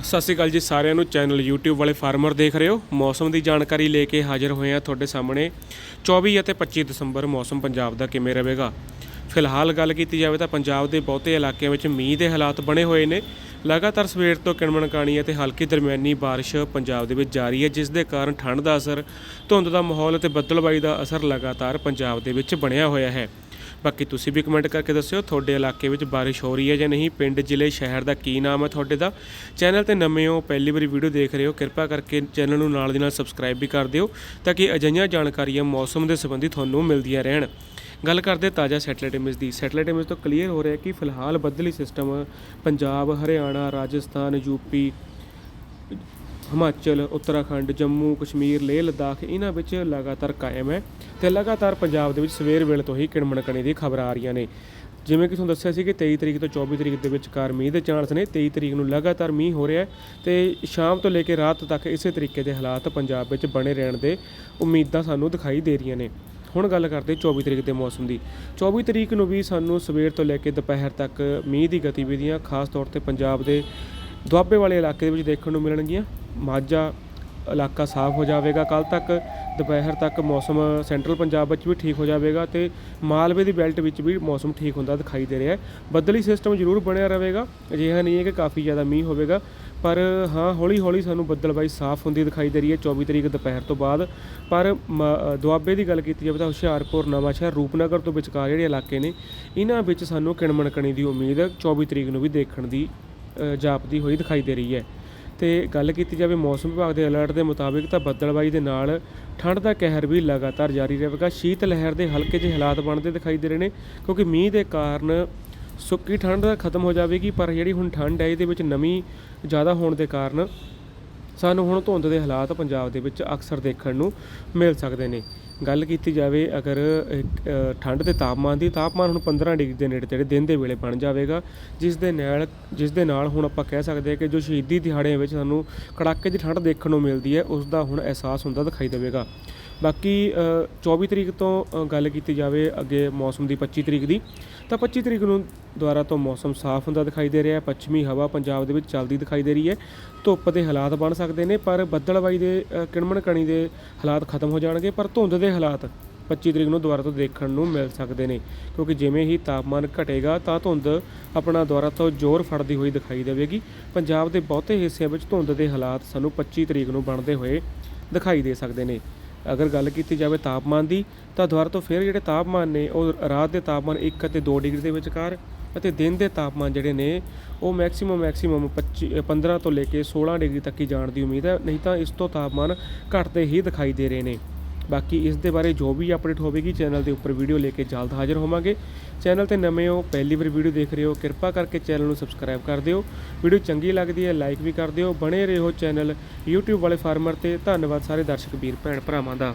ਸਤਿ ਸ਼੍ਰੀ ਅਕਾਲ ਜੀ ਸਾਰਿਆਂ ਨੂੰ। ਚੈਨਲ YouTube ਵਾਲੇ ਫਾਰਮਰ ਦੇਖ ਰਹੇ ਹੋ। ਮੌਸਮ ਦੀ ਜਾਣਕਾਰੀ ਲੈ ਕੇ ਹਾਜ਼ਰ ਹੋਏ ਹਾਂ ਤੁਹਾਡੇ ਸਾਹਮਣੇ। 24 ਅਤੇ 25 ਦਸੰਬਰ ਮੌਸਮ ਪੰਜਾਬ ਦਾ ਕਿਵੇਂ ਰਹੇਗਾ? ਫਿਲਹਾਲ ਗੱਲ ਕੀਤੀ ਜਾਵੇ ਤਾਂ ਪੰਜਾਬ ਦੇ ਬਹੁਤੇ ਇਲਾਕਿਆਂ ਵਿੱਚ ਮੀਂਹ ਦੇ ਹਾਲਾਤ ਬਣੇ ਹੋਏ ਨੇ। ਲਗਾਤਾਰ ਸਵੇਰ ਤੋਂ ਕਿਣਮਣਕਾਣੀ ਅਤੇ ਹਲਕੀ ਦਰਮਿਆਨੀ ਬਾਰਿਸ਼ ਪੰਜਾਬ ਦੇ ਵਿੱਚ ਜਾਰੀ ਹੈ, ਜਿਸ ਦੇ ਕਾਰਨ ਠੰਡ ਦਾ ਅਸਰ, ਧੁੰਦ ਦਾ ਮਾਹੌਲ ਅਤੇ ਬੱਦਲਬਾਈ ਦਾ ਅਸਰ ਲਗਾਤਾਰ ਪੰਜਾਬ ਦੇ ਵਿੱਚ ਬਣਿਆ ਹੋਇਆ ਹੈ। ਬਾਕੀ ਤੁਸੀਂ ਵੀ ਕਮੈਂਟ ਕਰਕੇ ਦੱਸਿਓ, ਤੁਹਾਡੇ ਇਲਾਕੇ ਵਿੱਚ ਬਾਰਿਸ਼ ਹੋ ਰਹੀ ਹੈ ਜਾਂ ਨਹੀਂ? ਪਿੰਡ, ਜ਼ਿਲ੍ਹੇ, ਸ਼ਹਿਰ ਦਾ ਕੀ ਨਾਮ ਹੈ ਤੁਹਾਡੇ ਦਾ? ਚੈਨਲ ਤੇ ਨਵੇਂ ਹੋ, ਪਹਿਲੀ ਵਾਰੀ ਵੀਡੀਓ ਦੇਖ ਰਹੇ ਹੋ, ਕਿਰਪਾ ਕਰਕੇ ਚੈਨਲ ਨੂੰ ਨਾਲ ਦੀ ਨਾਲ ਸਬਸਕ੍ਰਾਈਬ ਵੀ ਕਰ ਦਿਓ ਤਾਂ ਕਿ ਅਜਿਹੀਆਂ ਜਾਣਕਾਰੀਆਂ ਮੌਸਮ ਦੇ ਸੰਬੰਧੀ ਤੁਹਾਨੂੰ ਮਿਲਦੀਆਂ ਰਹਿਣ। ਗੱਲ ਕਰਦੇ ਤਾਜ਼ਾ ਸੈਟਲਾਈਟ ਇਮੇਜ ਦੀ। ਸੈਟਲਾਈਟ ਇਮੇਜ ਤੋਂ ਕਲੀਅਰ ਹੋ ਰਿਹਾ ਕਿ ਫਿਲਹਾਲ ਬੱਦਲੀ ਸਿਸਟਮ ਪੰਜਾਬ, ਹਰਿਆਣਾ, ਰਾਜਸਥਾਨ ਯੂਪੀ ਹਿਮਾਚਲ, ਉੱਤਰਾਖੰਡ, ਜੰਮੂ, ਕਸ਼ਮੀਰ, ਲੇਹ ਲਦਾਖ ਇਹਨਾਂ ਵਿੱਚ ਲਗਾਤਾਰ ਕਾਇਮ ਹੈ ਤੇ ਲਗਾਤਾਰ ਪੰਜਾਬ ਦੇ ਵਿੱਚ ਸਵੇਰ ਵੇਲੇ ਤੋਂ ਹੀ ਕਿਣਮਣ ਕਣੀ ਦੀ ਖਬਰ ਆ ਰਹੀਆਂ ਨੇ। ਜਿਵੇਂ ਕਿ ਤੁਹਾਨੂੰ ਦੱਸਿਆ ਸੀ ਕਿ 23 ਤਰੀਕ ਤੋਂ 24 ਤਰੀਕ ਦੇ ਵਿਚਕਾਰ ਮੀਂਹ ਦੇ ਚਾਂਸ ਨੇ 23 ਤਰੀਕ ਨੂੰ ਲਗਾਤਾਰ ਮੀਂਹ ਹੋ ਰਿਹਾ ਹੈ ਤੇ ਸ਼ਾਮ ਤੋਂ ਲੈ ਕੇ ਰਾਤ ਤੱਕ ਇਸੇ ਤਰੀਕੇ ਦੇ ਹਾਲਾਤ ਪੰਜਾਬ ਵਿੱਚ ਬਣੇ ਰਹਿਣ ਦੇ ਉਮੀਦਾਂ ਸਾਨੂੰ ਦਿਖਾਈ ਦੇ ਰਹੀਆਂ ਨੇ। ਹੁਣ ਗੱਲ ਕਰਦੇ 24 ਤਰੀਕ ਦੇ ਮੌਸਮ ਦੀ। 24 ਤਰੀਕ ਨੂੰ ਵੀ ਸਾਨੂੰ ਸਵੇਰ ਤੋਂ ਲੈ ਕੇ ਦੁਪਹਿਰ ਤੱਕ ਮੀਂਹ ਦੀ ਗਤੀਵਿਧੀਆਂ ਖਾਸ ਤੌਰ ਤੇ ਪੰਜਾਬ ਦੇ ਦੁਆਬੇ ਵਾਲੇ ਇਲਾਕੇ ਦੇ ਵਿੱਚ ਦੇਖਣ ਨੂੰ ਮਿਲਣਗੀਆਂ। ਮਾਝਾ ਇਲਾਕਾ ਸਾਫ਼ ਹੋ ਜਾਵੇਗਾ। ਕੱਲ ਤੱਕ ਦੁਪਹਿਰ ਤੱਕ ਮੌਸਮ ਸੈਂਟਰਲ ਪੰਜਾਬ ਵਿੱਚ ਵੀ ਠੀਕ ਹੋ ਜਾਵੇਗਾ ਤੇ ਮਾਲਵੇ ਦੀ ਬੈਲਟ ਵਿੱਚ ਵੀ ਮੌਸਮ ਠੀਕ ਹੁੰਦਾ ਦਿਖਾਈ ਦੇ ਰਿਹਾ ਹੈ। ਬੱਦਲੀ ਸਿਸਟਮ ਜ਼ਰੂਰ ਬਣਿਆ ਰਹੇਗਾ। ਅਜਿਹਾ ਨਹੀਂ ਹੈ ਕਿ ਕਾਫੀ ਜ਼ਿਆਦਾ ਮੀਂਹ ਹੋਵੇਗਾ, ਪਰ ਹਾਂ ਹੌਲੀ ਹੌਲੀ ਸਾਨੂੰ ਬੱਦਲਬਾਈ ਸਾਫ਼ ਹੁੰਦੀ ਦਿਖਾਈ ਦੇ ਰਹੀ ਹੈ 24 ਤਰੀਕ ਦੁਪਹਿਰ ਤੋਂ ਬਾਅਦ। ਪਰ ਮ- ਦੁਆਬੇ ਦੀ ਗੱਲ ਕੀਤੀ ਜਾਵੇ ਤਾਂ ਹੁਸ਼ਿਆਰਪੁਰ, ਨਵਾਂਸ਼ਹਿਰ, ਰੂਪਨਗਰ ਤੋਂ ਵਿਚਕਾਰ ਜਿਹੜੇ ਇਲਾਕੇ ਨੇ, ਇਹਨਾਂ ਵਿੱਚ ਸਾਨੂੰ ਕਿਣਮਣਕਣੀ ਦੀ ਉਮੀਦ 24 ਤਰੀਕ ਨੂੰ ਵੀ ਦੇਖਣ ਦੀ ਜਾਪਦੀ ਹੋਈ ਦਿਖਾਈ ਦੇ ਰਹੀ ਹੈ। ਤੇ ਗੱਲ ਕੀਤੀ ਜਾਵੇ ਮੌਸਮ ਵਿਭਾਗ ਦੇ ਅਲਰਟ ਦੇ ਮੁਤਾਬਿਕ ਤਾਂ ਬੱਦਲਬਾਈ ਦੇ ਨਾਲ ਠੰਡ ਦਾ ਕਹਿਰ ਵੀ ਲਗਾਤਾਰ ਜਾਰੀ ਰਹੇਗਾ। ਸ਼ੀਤ ਲਹਿਰ ਦੇ ਹਲਕੇ ਜਿਹੇ ਹਾਲਾਤ ਬਣਦੇ ਦਿਖਾਈ ਦੇ ਰਹੇ ਨੇ, ਕਿਉਂਕਿ ਮੀਂਹ ਦੇ ਕਾਰਨ ਸੁੱਕੀ ਠੰਡ ਖਤਮ ਹੋ ਜਾਵੇਗੀ, ਪਰ ਜਿਹੜੀ ਹੁਣ ਠੰਡ ਹੈ, ਇਹਦੇ ਵਿੱਚ ਨਮੀ ਜ਼ਿਆਦਾ ਹੋਣ ਦੇ ਕਾਰਨ ਸਾਨੂੰ ਹੁਣ ਧੁੰਦ ਦੇ ਹਾਲਾਤ ਪੰਜਾਬ ਦੇ ਵਿੱਚ ਅਕਸਰ ਦੇਖਣ ਨੂੰ ਮਿਲ ਸਕਦੇ ਨੇ। ਗੱਲ ਕੀਤੀ ਜਾਵੇ ਅਗਰ ਠੰਡ ਦੇ ਤਾਪਮਾਨ ਦੀ, ਤਾਪਮਾਨ ਹੁਣ 15 ਡਿਗਰੀ ਦੇ ਨੇੜੇ ਤੇੜੇ ਦਿਨ ਦੇ ਵੇਲੇ ਬਣ ਜਾਵੇਗਾ, ਜਿਸ ਦੇ ਨਾਲ, ਜਿਸ ਦੇ ਨਾਲ ਹੁਣ ਆਪਾਂ ਕਹਿ ਸਕਦੇ ਹਾਂ ਕਿ ਜੋ ਸ਼ਹੀਦੀ ਦਿਹਾੜਿਆਂ ਵਿੱਚ ਸਾਨੂੰ ਕੜਾਕੇ ਦੀ ਠੰਡ ਦੇਖਣ ਨੂੰ ਮਿਲਦੀ ਹੈ, ਉਸ ਦਾ ਹੁਣ ਅਹਿਸਾਸ ਹੁੰਦਾ ਦਿਖਾਈ ਦੇਵੇਗਾ। ਬਾਕੀ ਅ, 24 ਤਰੀਕ ਤੋਂ ਗੱਲ ਕੀਤੀ ਜਾਵੇ ਅੱਗੇ ਮੌਸਮ ਦੀ 25 ਤਰੀਕ ਦੀ ਤਾਂ 25 ਤਰੀਕ ਨੂੰ ਦੁਆਰਾ ਤੋਂ ਮੌਸਮ ਸਾਫ਼ ਹੁੰਦਾ ਦਿਖਾਈ ਦੇ ਰਿਹਾ ਹੈ ਪੱਛਮੀ ਹਵਾ ਪੰਜਾਬ ਦੇ ਵਿੱਚ ਚੱਲਦੀ ਦਿਖਾਈ ਦੇ ਰਹੀ ਹੈ ਧੁੱਪ ਦੇ ਹਾਲਾਤ ਬਣ ਸਕਦੇ ਨੇ ਪਰ ਬੱਦਲਬਾਈ ਦੇ ਕਿਣਮਣ ਕਣੀ ਦੇ ਹਾਲਾਤ ਖਤਮ ਹੋ ਜਾਣਗੇ ਪਰ ਧੁੰਦ ਦੇ ਹਾਲਾਤ 25 ਤਰੀਕ ਨੂੰ ਦੁਬਾਰਾ ਤੋਂ ਦੇਖਣ ਨੂੰ ਮਿਲ ਸਕਦੇ ਨੇ ਕਿਉਂਕਿ ਜਿਵੇਂ ਹੀ ਤਾਪਮਾਨ ਘਟੇਗਾ ਤਾਂ ਧੁੰਦ ਆਪਣਾ ਦੁਬਾਰਾ ਤੋਂ ਜ਼ੋਰ ਫੜਦੀ ਹੋਈ ਦਿਖਾਈ ਦੇਵੇਗੀ। ਪੰਜਾਬ ਦੇ ਬਹੁਤੇ ਹਿੱਸਿਆਂ ਵਿੱਚ ਧੁੰਦ ਦੇ ਹਾਲਾਤ ਸਾਨੂੰ 25 ਤਰੀਕ ਨੂੰ ਬਣਦੇ ਹੋਏ ਦਿਖਾਈ ਦੇ ਸਕਦੇ ਨੇ। ਅਗਰ ਗੱਲ ਕੀਤੀ ਜਾਵੇ ਤਾਪਮਾਨ ਦੀ ਤਾਂ ਦੁਬਾਰਾ ਤੋਂ ਫਿਰ ਜਿਹੜੇ ਤਾਪਮਾਨ ਨੇ ਉਹ ਰਾਤ ਦੇ ਤਾਪਮਾਨ 1 ਅਤੇ 2 ਡਿਗਰੀ ਦੇ ਵਿਚਕਾਰ ਅਤੇ ਦਿਨ ਦੇ ਤਾਪਮਾਨ ਜਿਹੜੇ ਨੇ ਉਹ ਮੈਕਸਿਮਮ ਮੈਕਸਿਮਮ 25 ਅ, 15 ਤੋਂ ਲੈ ਕੇ 16 ਡਿਗਰੀ ਤੱਕ ਹੀ ਜਾਣ ਦੀ ਉਮੀਦ ਹੈ। ਨਹੀਂ ਤਾਂ ਇਸ ਤੋਂ ਤਾਪਮਾਨ ਘਟਦੇ ਹੀ ਦਿਖਾਈ ਦੇ ਰਹੇ ਨੇ। ਬਾਕੀ ਇਸ ਦੇ ਬਾਰੇ ਜੋ ਵੀ ਅਪਡੇਟ ਹੋਵੇਗੀ ਚੈਨਲ ਦੇ ਉੱਪਰ ਵੀਡੀਓ ਲੈ ਕੇ ਜਲਦ ਹਾਜ਼ਰ ਹੋਵਾਂਗੇ। ਚੈਨਲ ਤੇ ਨਵੇਂ ਹੋ, ਪਹਿਲੀ ਵਾਰ ਵੀਡੀਓ ਦੇਖ ਰਹੇ ਹੋ, ਕਿਰਪਾ ਕਰਕੇ ਚੈਨਲ ਨੂੰ ਸਬਸਕ੍ਰਾਈਬ ਕਰ ਦਿਓ। ਵੀਡੀਓ ਚੰਗੀ ਲੱਗਦੀ ਹੈ ਲਾਈਕ ਵੀ ਕਰ ਦਿਓ। ਬਣੇ ਰਹੋ ਚੈਨਲ YouTube ਵਾਲੇ ਫਾਰਮਰ ਤੇ। ਧੰਨਵਾਦ ਸਾਰੇ ਦਰਸ਼ਕ, ਵੀਰ, ਭੈਣ ਭਰਾਵਾਂ ਦਾ।